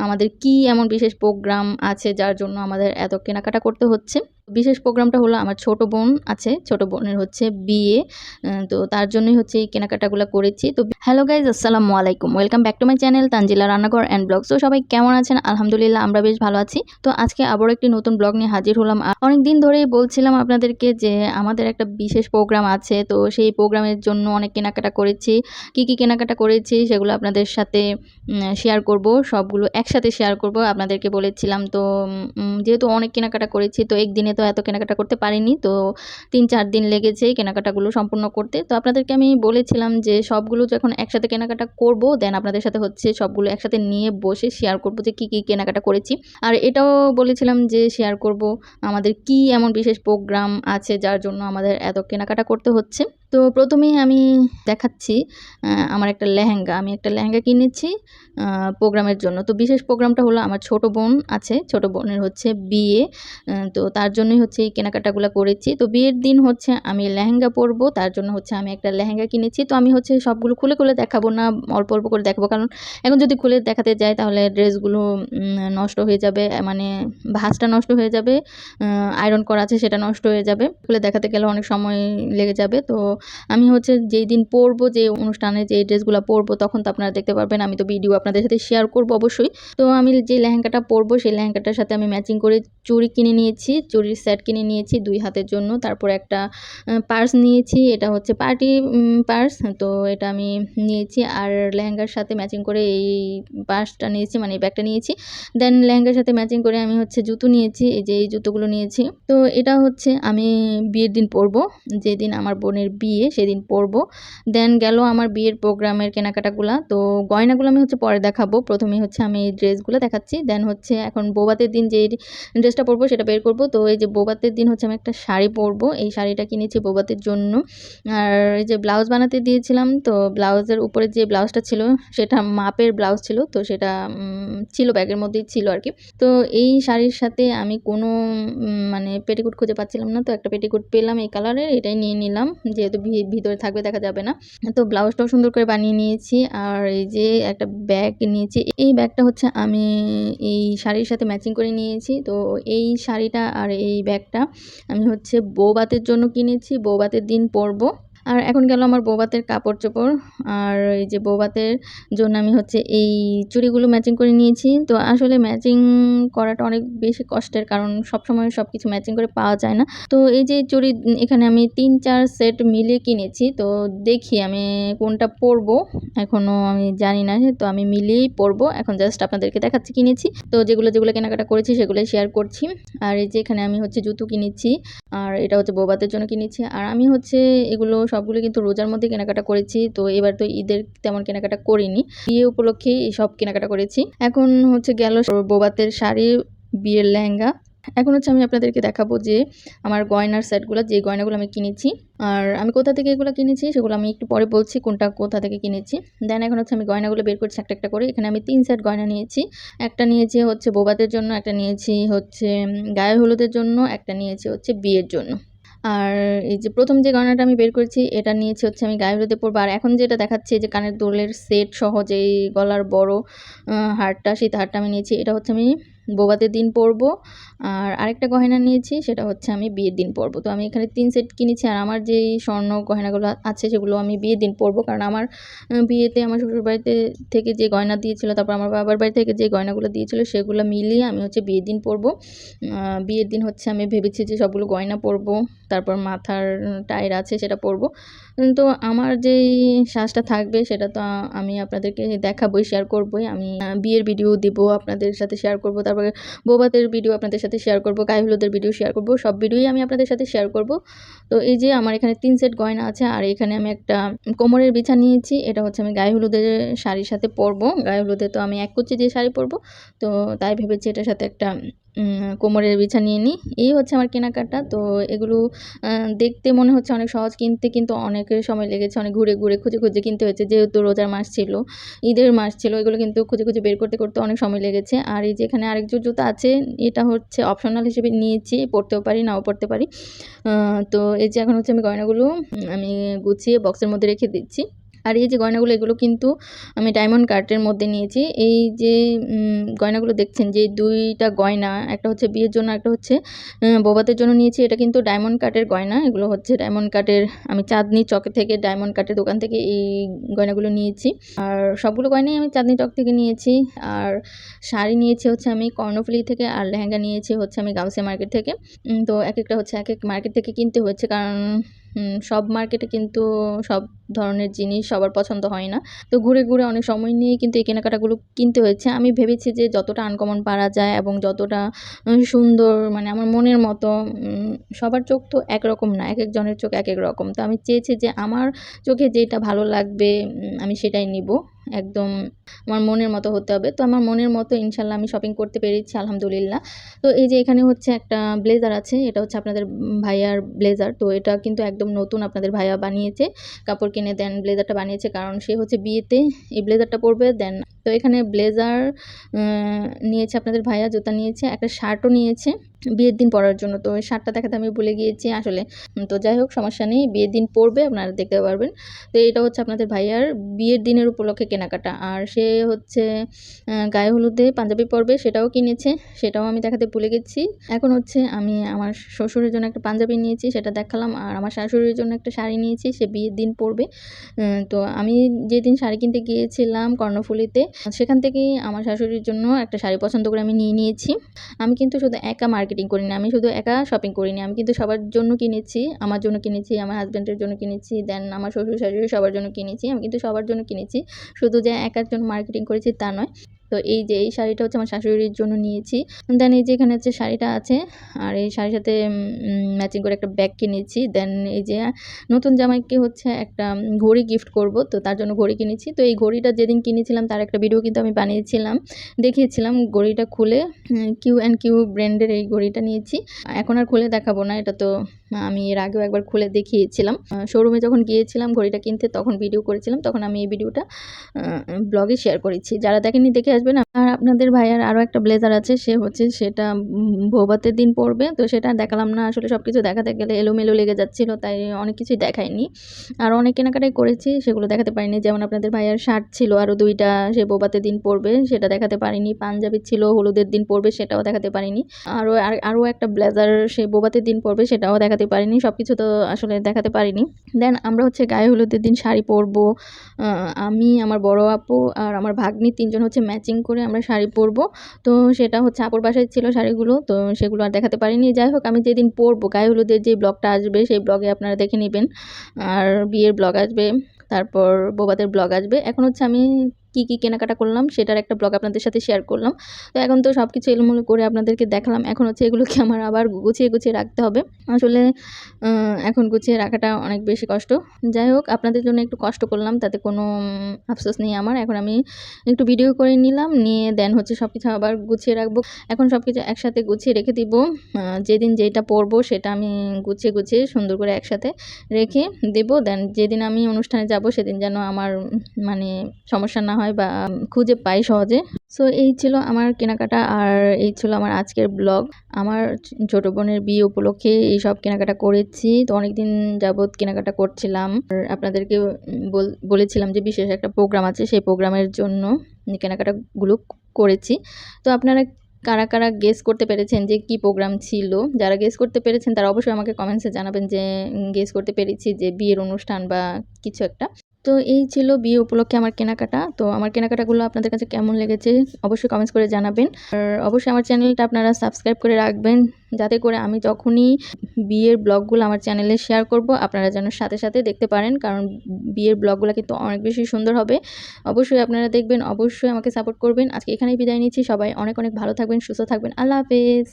আমাদের কি এমন বিশেষ প্রোগ্রাম আছে যার জন্য আমাদের এত কেনাকাটা করতে হচ্ছে? বিশেষ প্রোগ্রামটা হলো আমার ছোট বোন আছে, ছোট বোনের হচ্ছে বিয়ে তো তার জন্যই হচ্ছে এই কেনাকাটাগুলো করেছি। তো হ্যালো গাইজ আসসালামু আলাইকুম। Welcome back to my channel Tanzila রান্নাঘর অ্যান্ড ব্লগ তো সবাই কেমন আছেন? আলহামদুলিল্লাহ, আমরা বেশ ভালো আছি। তো আজকে আবারও একটি নতুন ব্লগ নিয়ে হাজির হলাম। অনেক দিন ধরেই বলছিলাম আপনাদেরকে যে আমাদের একটা বিশেষ প্রোগ্রাম আছে, তো সেই প্রোগ্রামের জন্য অনেক কেনাকাটা করেছি। কি কি কেনাকাটা করেছি সেগুলো আপনাদের সাথে শেয়ার করব। সবগুলো একসাথে শেয়ার করব। আপনাদেরকে বলেছিলাম তো যেহেতু অনেক কেনাকাটা করেছি, তো একদিনে তো এত কেনাকাটা করতে পারিনি। তো তিন চার দিন লেগেছে কেনাকাটাগুলো সম্পূর্ণ করতে। তো আপনাদেরকে আমি বলেছিলাম যে সবগুলো যখন একসাথে কেনাকাটা করব দেন আপনাদের সাথে হচ্ছে সবগুলো একসাথে নিয়ে বসে শেয়ার করব যে কী কী কেনাকাটা করেছি। আর এটাও বলেছিলাম যে শেয়ার করব আমাদের কি এমন বিশেষ প্রোগ্রাম আছে যার জন্য আমাদের এত কেনাকাটা করতে হচ্ছে। তো প্রথমেই আমি দেখাচ্ছি আমার একটা লেহেঙ্গা। আমি একটা লেহেঙ্গা কিনেছি প্রোগ্রামের জন্য। তো বিশেষ প্রোগ্রামটা হলো আমার ছোট বোন আছে। ছোট বোনের হচ্ছে বিয়ে তো তার জন্যই হচ্ছে এই কেনাকাটাগুলো করেছি। তো বিয়ের দিন হচ্ছে আমি লেহেঙ্গা পরবো, তার জন্য হচ্ছে আমি একটা লেহেঙ্গা কিনেছি। তো আমি হচ্ছে সবগুলো খুলে খুলে দেখাবো না, অল্প অল্প করে দেখাবো। কারণ এখন যদি খুলে দেখাতে যাই তাহলে ড্রেসগুলো নষ্ট হয়ে যাবে মানে ভাঁজটা নষ্ট হয়ে যাবে আয়রন করা আছে সেটা নষ্ট হয়ে যাবে। খুলে দেখাতে গেলে অনেক সময় লেগে যাবে। তো আমি হচ্ছে যেই দিন পরবো যে অনুষ্ঠানে যে ড্রেসগুলো পরবো, তখন তো আপনারা দেখতে পারবেন আমি তো ভিডিও আপনাদের সাথে শেয়ার করব অবশ্যই। তো আমি যে লেহেঙ্গাটা পরবো, সেই লেহেঙ্গাটার সাথে আমি ম্যাচিং করে চুড়ি কিনে নিয়েছি। চুড়ির সেট কিনে নিয়েছি দুই হাতের জন্য। তারপর একটা পার্স নিয়েছি, এটা হচ্ছে পার্টি পার্স। তো এটা আমি নিয়েছি আর লেহেঙ্গার সাথে ম্যাচিং করে এই পার্সটা নিয়েছি মানে এই ব্যাগটা নিয়েছি। দেন লেহেঙ্গার সাথে ম্যাচিং করে আমি হচ্ছে জুতো নিয়েছি, এই যে এই জুতোগুলো নিয়েছি। তো এটা হচ্ছে আমি বিয়ের দিন পরবো, যেদিন আমার বোনের বিয়ে সেদিন পরবো। দেন গেল আমার বিয়ের প্রোগ্রামের কেনাকাটাগুলো। তো গয়নাগুলো আমি হচ্ছে পরে দেখাবো। প্রথমে হচ্ছে আমি এই ড্রেসগুলো দেখাচ্ছি। দেন হচ্ছে এখন বৌবাতের দিন যে ড্রেসটা পরবো সেটা বের করব। তো এই যে বৌবাতের দিন হচ্ছে আমি একটা শাড়ি পরবো, এই শাড়িটা কিনেছি বৌবাতের জন্য। আর এই যে ব্লাউজ বানাতে দিয়েছিলাম, তো ব্লাউজের উপরে যে ব্লাউজটা ছিল, সেটা মাপের ব্লাউজ ছিল, তো সেটা ছিল, ব্যাগের মধ্যেই ছিল আর কি। তো এই শাড়ির সাথে আমি কোনো মানে পেটিকুট খুঁজে পাচ্ছিলাম না, তো একটা পেটিকুট পেলাম এই কালারের, এটাই নিয়ে নিলাম। যেহেতু ভিতরে থাকবে, দেখা যাবে না। তো ব্লাউজটাও সুন্দর করে বানিয়ে নিয়েছি, আর এই যে একটা ব্যাগ নিয়েছি, এই ব্যাগটা হচ্ছে আমি এই শাড়ির সাথে ম্যাচিং করে নিয়েছি। তো এই শাড়িটা আর এই ব্যাগটা। আমি হচ্ছে বৌবাতের জন্য কিনেছি। বৌবাতের দিন পরবো। আর এখন গেল আমার বৌবাতের কাপড় চোপড় আর এই যে বৌবাতের জন্য আমি হচ্ছে এই চুড়িগুলো ম্যাচিং করে নিয়েছি। তো আসলে ম্যাচিং করাটা অনেক বেশি কষ্টের কারণ সবসময় সব কিছু ম্যাচিং করে পাওয়া যায় না। তো এই যে চুড়ি এখানে আমি তিন চার সেট মিলিয়ে কিনেছি। তো দেখি আমি কোনটা পরবো। এখনও আমি জানি না, তো আমি মিলিয়েই পরবো। এখন জাস্ট আপনাদেরকে দেখাচ্ছি কিনেছি। তো যেগুলো যেগুলো কেনাকাটা করেছি সেগুলোই শেয়ার করছি। আর এই যে এখানে আমি হচ্ছে জুতো কিনেছি। আর এটা হচ্ছে বৌবাতের জন্য কিনেছি। আর আমি হচ্ছে এগুলো সবগুলো কিন্তু রোজার মধ্যে কেনাকাটা করেছি। তো এবার তো ঈদের তেমন কেনাকাটা করিনি। বিয়ে উপলক্ষে এই সব কেনাকাটা করেছি। এখন হচ্ছে গেল বোবাতের শাড়ি, বিয়ের লেহেঙ্গা। এখন হচ্ছে আমি আপনাদেরকে দেখাবো যে আমার গয়নার সেটগুলো, যে গয়নাগুলো আমি কিনেছি। আর আমি কোথা থেকে এগুলো কিনেছি সেগুলো আমি একটু পরে বলছি কোনটা কোথা থেকে কিনেছি। দেন এখন হচ্ছে আমি গয়নাগুলো বের করছি একটা একটা করে। এখানে আমি তিন সেট গয়না নিয়েছি। একটা নিয়েছি হচ্ছে বোবাদের জন্য, একটা নিয়েছি হচ্ছে গায়ে হলুদের জন্য, একটা নিয়েছি হচ্ছে বিয়ের জন্য। আর এই যে প্রথম যে গয়নাটা আমি বের করেছি, এটা নিয়েছি হচ্ছে আমি গায়ে রোদে পরবো। আর এখন যেটা দেখাচ্ছি যে কানের দোলের সেট সহ গলার বড় হারটা সেই হারটা আমি নিয়েছি, এটা হচ্ছে আমি বোবাতের দিন পরবো আর আরেকটা গয়না নিয়েছি, সেটা হচ্ছে আমি বিয়ের দিন পরবো তো আমি এখানে তিন সেট কিনেছি, আর আমার যেই স্বর্ণ গয়নাগুলো আছে, সেগুলো আমি বিয়ের দিন পরবো কারণ আমার বিয়েতে আমার শ্বশুরবাড়িতে থেকে যে গয়না দিয়েছিল, তারপর আমার বাবার বাড়ি থেকে যে গয়নাগুলো দিয়েছিল, সেগুলো মিলিয়ে আমি হচ্ছে বিয়ের দিন পরবো বিয়ের দিন হচ্ছে আমি ভেবেছি যে সবগুলো গয়না পরবো তারপর মাথার টায়ের আছে, সেটা পরবো তো আমার যেই সাজটা থাকবে, সেটা তো আমি আপনাদেরকে দেখাবোই শেয়ার করবোই। আমি বিয়ের ভিডিও দিব, আপনাদের সাথে শেয়ার করব। তারপরে বৌভাতের ভিডিও আপনাদের সাথে শেয়ার করব গায়ে হলুদের ভিডিও শেয়ার করব, সব ভিডিওই আমি আপনাদের সাথে শেয়ার করব। তো এই যে আমার এখানে তিন সেট গয়না আছে, আর এখানে আমি একটা কোমরের বিছা নিয়েছি, এটা হচ্ছে আমি গায়ে হলুদের শাড়ির সাথে পরবো। গায়ে হলুদে তো আমি এক কুচি দিয়ে শাড়ি পরবো, তো তাই ভেবেছি এটার সাথে একটা কোমরের বিছা নিয়ে নিই। এই হচ্ছে আমার কেনাকাটা। তো এগুলো দেখতে মনে হচ্ছে অনেক সহজ, কিনতে কিন্তু অনেক সময় লেগেছে, অনেক ঘুরে ঘুরে, খুঁজে খুঁজে কিনতে হয়েছে। যেহেতু রোজার মাস ছিল, ঈদের মাস ছিল, এগুলো কিন্তু খুঁজে খুঁজে বের করতে করতে অনেক সময় লেগেছে। আর এই যে এখানে আরেক জোড় জুতো আছে, এটা হচ্ছে অপশনাল হিসেবে নিয়েছি, পরতেও পারি, নাও পড়তে পারি। তো এই যে এখন হচ্ছে আমি গয়নাগুলো আমি গুছিয়ে বক্সের মধ্যে রেখে দিচ্ছি। আর এই যে গয়নাগুলো এগুলো কিন্তু আমি ডায়মন্ড কার্টের মধ্যে নিয়েছি। এই যে গয়নাগুলো দেখছেন যে দুইটা গয়না একটা হচ্ছে বিয়ের জন্য একটা হচ্ছে আহ, বৌভাতের জন্য নিয়েছি। এটা কিন্তু ডায়মন্ড কাটের গয়না এগুলো হচ্ছে ডায়মন্ড কাটের আমি চাঁদনি চক থেকে ডায়মন্ড কাটের দোকান থেকে এই গয়নাগুলো নিয়েছি। আর সবগুলো গয়নাই আমি চাঁদনি চক থেকে নিয়েছি। আর শাড়ি নিয়েছি হচ্ছে আমি কর্ণফুলি থেকে আর লেহেঙ্গা নিয়েছি হচ্ছে আমি গাউসিয়া মার্কেট থেকে। তো এক একটা হচ্ছে এক এক মার্কেট থেকে কিনতে হচ্ছে কারণ সব মার্কেটে কিন্তু সব ধরনের জিনিস সবার পছন্দ হয় না। তো ঘুরে ঘুরে অনেক সময় নিয়ে কিন্তু এই কেনাকাটাগুলো কিনতে হয়েছে। আমি ভেবেছি যে যতটা আনকমন পারা যায় এবং যতটা সুন্দর মানে আমার মনের মতো সবার চোখ তো একরকম না এক একজনের চোখ এক এক রকম। তো আমি চেয়েছি যে আমার চোখে যেটা ভালো লাগবে আমি সেটাই নিব। একদম আমার মনের মতো হতে হবে। তো আমার মনের মতো ইনশাল্লাহ আমি শপিং করতে পেরেছি, আলহামদুলিল্লাহ। তো এই যে এখানে হচ্ছে একটা ব্লেজার আছে, এটা হচ্ছে আপনাদের ভাইয়ার ব্লেজার তো এটা কিন্তু একদম নতুন আপনাদের ভাইয়া বানিয়েছে, কাপড় কিনে দেন ব্লেজারটা বানিয়েছে, কারণ সে হচ্ছে বিয়েতে এই ব্লেজারটা পরবে দেন তো এখানে ব্লেজার নিয়েছে আপনাদের ভাইয়া, জুতা নিয়েছে, একটা শার্টও নিয়েছে। বিয়ের দিন পরার জন্য। তো ওই শার্টটা দেখাতে আমি ভুলে গিয়েছি আসলে। তো যাই হোক, সমস্যা নেই, বিয়ের দিন পরবে আপনারা দেখতে পারবেন। তো এটা হচ্ছে আপনাদের ভাইয়ার বিয়ের দিনের উপলক্ষে কেনাকাটা। আর সে হচ্ছে গায়ে হলুদে পাঞ্জাবি পরবে, সেটাও কিনেছে, সেটাও আমি দেখাতে ভুলে গেছি। এখন হচ্ছে আমি আমার শ্বশুরের জন্য একটা পাঞ্জাবি নিয়েছি, সেটা দেখালাম। আর আমার শাশুড়ির জন্য একটা শাড়ি নিয়েছি, সে বিয়ের দিন পরবে তো আমি যেদিন শাড়ি কিনতে গিয়েছিলাম কর্ণফুলিতে, সেখান থেকেই আমার শাশুড়ির জন্য একটা শাড়ি পছন্দ করে আমি নিয়ে নিয়েছি। আমি কিন্তু শুধু একা মার্কেটিং করিনি আমি শুধু একা শপিং করিনি আমি কিন্তু সবার জন্য কিনেছি, আমার জন্য কিনেছি, আমার হাজব্যান্ডের জন্য কিনেছি দেন আমার শ্বশুর শাশুড়ি সবার জন্য কিনেছি, আমি কিন্তু সবার জন্য কিনেছি, শুধু যে একার জন্য মার্কেটিং করেছি তা নয়। তো এই যে, এই শাড়িটা হচ্ছে আমার শাশুড়ির জন্য নিয়েছি। দেন এই যে, এখানে হচ্ছে শাড়িটা আছে। আর এই শাড়ির সাথে ম্যাচিং করে একটা ব্যাগ কিনেছি। দেন এই যে, নতুন জামাইকে হচ্ছে একটা ঘড়ি গিফট করব। তো তার জন্য ঘড়ি কিনেছি। তো এই ঘড়িটা যেদিন কিনেছিলাম, তার একটা ভিডিও কিন্তু আমি বানিয়েছিলাম, দেখিয়েছিলাম ঘড়িটা খুলে কিউ অ্যান্ড কিউ ব্র্যান্ডের এই ঘড়িটা নিয়েছি। এখন আর খুলে দেখাবো না, এটা তো আমি এর আগেও একবার খুলে দেখিয়েছিলাম। শোরুমে যখন গিয়েছিলাম ঘড়িটা কিনতে, তখন ভিডিও করেছিলাম, তখন আমি এই ভিডিওটা ব্লগে শেয়ার করেছি। যারা দেখেনি দেখে আসবেন। আর আপনাদের ভাইয়ার আরও একটা ব্লেজার আছে, সে হচ্ছে সেটা ভোবাতের দিন পড়বে তো সেটা দেখালাম না, আসলে সব কিছু দেখাতে গেলে এলোমেলো লেগে যাচ্ছিল, তাই অনেক কিছুই দেখায়নি আর অনেক কেনাকাটাই করেছি, সেগুলো দেখাতে পারিনি। যেমন আপনাদের ভাইয়ার শার্ট ছিল আরও দুইটা, সে বোবাতের দিন পড়বে সেটা দেখাতে পারিনি। পাঞ্জাবি ছিল, হলুদের দিন পড়বে সেটাও দেখাতে পারিনি। আরও আর- আরও একটা ব্লেজার সে বোবাতের দিন পড়বে সেটাও দেখাতে পারিনি সব কিছু তো আসলে দেখাতে পারিনি। দেন আমরা হচ্ছে গায়ে হলুদের দিন শাড়ি পরবো। আমি, আমার বড় আপু আর আমার ভাগ্নি তিনজন হচ্ছে ম্যাচিং করে আমরা শাড়ি পরবো। তো সেটা হচ্ছে আপুর বাসায় ছিল শাড়িগুলো, তো সেগুলো আর দেখাতে পারিনি। যাই হোক, আমি যেদিন পরবো, গায়ে হলুদের যে ব্লগটা আসবে, সেই ব্লগে আপনারা দেখে নেবেন। আর বিয়ের ব্লগ আসবে, তারপর বোবাদের ব্লগ আসবে। এখন হচ্ছে আমি কী কী কেনাকাটা করলাম সেটার একটা ব্লগ আপনাদের সাথে শেয়ার করলাম। তো এখন তো সব কিছু এলোমেলো করে আপনাদেরকে দেখালাম। এখন হচ্ছে এগুলোকে আমার আবার গুছিয়ে গুছিয়ে রাখতে হবে। আসলে এখন গুছিয়ে রাখাটা অনেক বেশি কষ্ট। যাই হোক, আপনাদের জন্য একটু কষ্ট করলাম, তাতে কোনো আফসোস নেই আমার। এখন আমি একটু ভিডিও করে নিলাম, নিয়ে দেন হচ্ছে সব কিছু আবার গুছিয়ে রাখব। এখন সব কিছু একসাথে গুছিয়ে রেখে দিব। যেদিন যেটা পরবো সেটা আমি গুছিয়ে গুছিয়ে সুন্দর করে একসাথে রেখে দেবো। দেন যেদিন আমি অনুষ্ঠানে যাব সেদিন যেন আমার মানে সমস্যা না হয় বা খুঁজে পাই সহজে। সো এই ছিল আমার কেনাকাটা আর এই ছিল আমার আজকের ব্লগ। আমার ছোট বোনের বিয়ে উপলক্ষে এই সব কেনাকাটা করেছি। তো অনেক দিন যাবৎ কেনাকাটা করছিলাম। আর আপনাদেরকে বল- বলেছিলাম যে বিশেষ একটা প্রোগ্রাম আছে, সেই প্রোগ্রামের জন্য কেনাকাটাগুলো করেছি। তো আপনারা কারা কারা গেস করতে পেরেছেন যে কি প্রোগ্রাম ছিল? যারা গেস করতে পেরেছেন তারা অবশ্যই আমাকে কমেন্টসে জানাবেন যে গেস করতে পেরেছি যে বিয়ের অনুষ্ঠান বা কিছু একটা। তো এই ছিল বিয়ে উপলক্ষে আমার কেনাকাটা। তো আমার কেনাকাটাগুলো আপনাদের কাছে কেমন লেগেছে অবশ্যই কমেন্টস করে জানাবেন। আর অবশ্যই আমার চ্যানেলটা আপনারা সাবস্ক্রাইব করে রাখবেন। যাতে করে আমি যখনই বিয়ের ব্লগগুলো আমার চ্যানেলে শেয়ার করব, আপনারা যেন সাথে সাথে দেখতে পারেন। কারণ বিয়ের ব্লগগুলো কিন্তু অনেক বেশি সুন্দর হবে। অবশ্যই আপনারা দেখবেন, অবশ্যই আমাকে সাপোর্ট করবেন। আজকে এখানেই বিদায় নিচ্ছি। সবাই অনেক অনেক ভালো থাকবেন, সুস্থ থাকবেন। আল্লাহ হাফেজ।